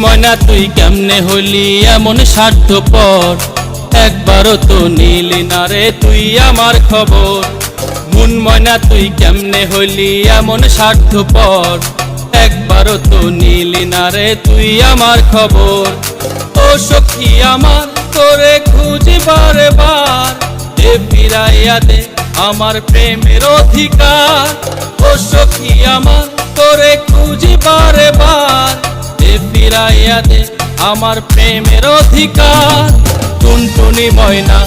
ময়না, তুই কেমনে হলি? এমন স্বার্থপর। একবারও তো নিলি না রে তুই আমার খবর। মুন ময়না, তুই কেমনে হলি? এমন স্বার্থপর। একবারও তো নিলি না রে তুই আমার খবর। ও সখী আমার, তোরে খুঁজি বারে বার এ ফিরাইয়া দে আমার প্রেমের অধিকার। ও সখী আমার, তোরে খুঁজি বারে বার আমার প্রেমের অধিকার। টুনটুনি ময়না,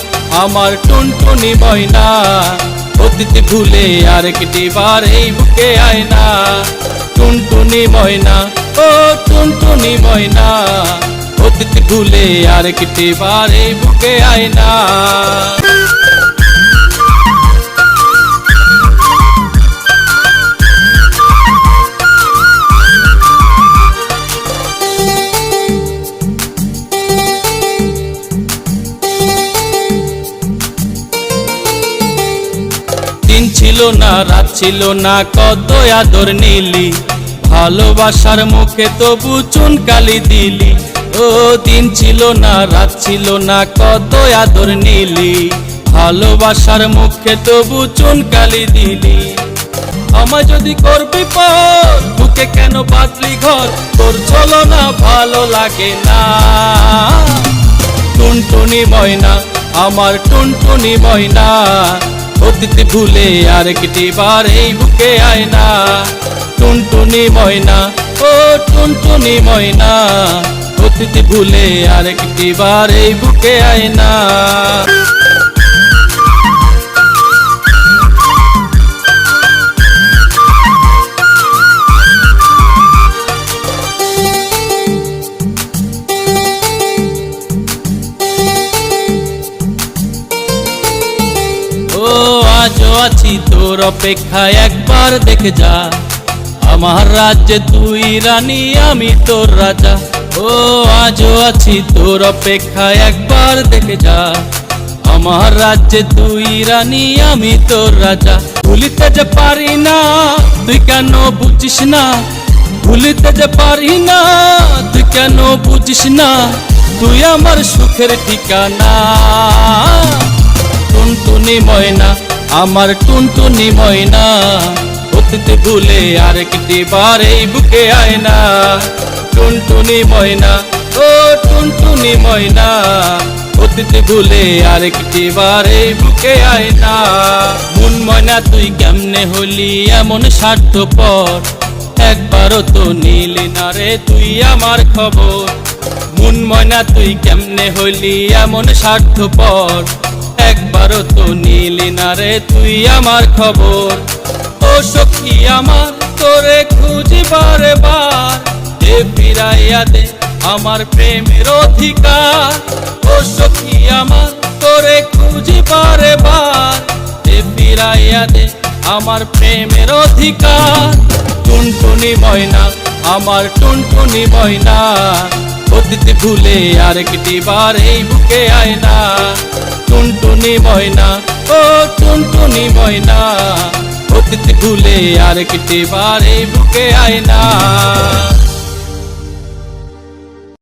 আমার টুনটুনি ময়না। অতীত ভুলে আর একটি বার এই বুকে আয় না টুনটুনি ময়না, ও টুনটুনি ময়না। অতীত ভুলে আর একটি বার এই বুকে আয় না ছিল না, রাত ছিল না, কত আদর নিলি। ভালোবাসার মুখে তবু চুনকালি দিলি। ও, দিন ছিল না, রাত ছিল না, কত আদর নিলি। ভালোবাসার মুখে তবু চুনকালি দিলি। আমায় যদি করবি পর বুকে কেন বাতলি ঘর? তোর চলো না ভালো লাগে না। টুনটুনি ময়না, আমার টুনটুনি ময়না। অতীত ভুলে আর একটি বার এই বুকে আয় না। টুনটুনি ময়না, ও টুনটুনি ময়না, অতীত ভুলে আর একটি বার এই বুকে আয় না। আছি তোর অপেক্ষায় একবার দেখে যা। আমার রাজ্যে তুই রানী, আমি তোর রাজা। ও, আজও আছি তোর অপেক্ষায় একবার দেখে যা। আমার রাজ্যে তুই রানী, আমি তোর রাজা। ভুলিতে যে পারি না, তুই কেন বুঝিস না? ভুলিতে যে পারি না, তুই কেন বুঝিস না? তুই আমার সুখের ঠিকানা। টুনটুনি ময়না আমার টুনটুনি ময়না অতীত ভুলে আর একটি বার এই বুকে আয় না। টুনটুনি ময়না, ও টুনটুনি ময়না অতীত ভুলে আর একটি বার এই বুকে আয় না। মুন ময়না, তুই কেমনে হলি এমন স্বার্থপর? একবারও তো নিলি না রে তুই আমার খবর। মুন ময়না, তুই কেমনে হইলি এমন স্বার্থপর? একবারও তো না রে, তুই আমার খবর। ও সখী আমার, তোরে খুঁজি বারে। বার এ ফিরাইয়া দে আমার প্রেমের অধিকার। ও সখী আমার, তোরে খুঁজি বারে। বার এ ফিরাইয়া দে আমার প্রেমের অধিকার। টুনটুনি ময়না, আমার টুনটুনি ময়না। অতীত ভুলে আর একটি বার এই বুকে আয় না টুনটুনি ময়না ও টুনটুনি ময়না অতীত ভুলে আর কেটে বারে বুকে আয় না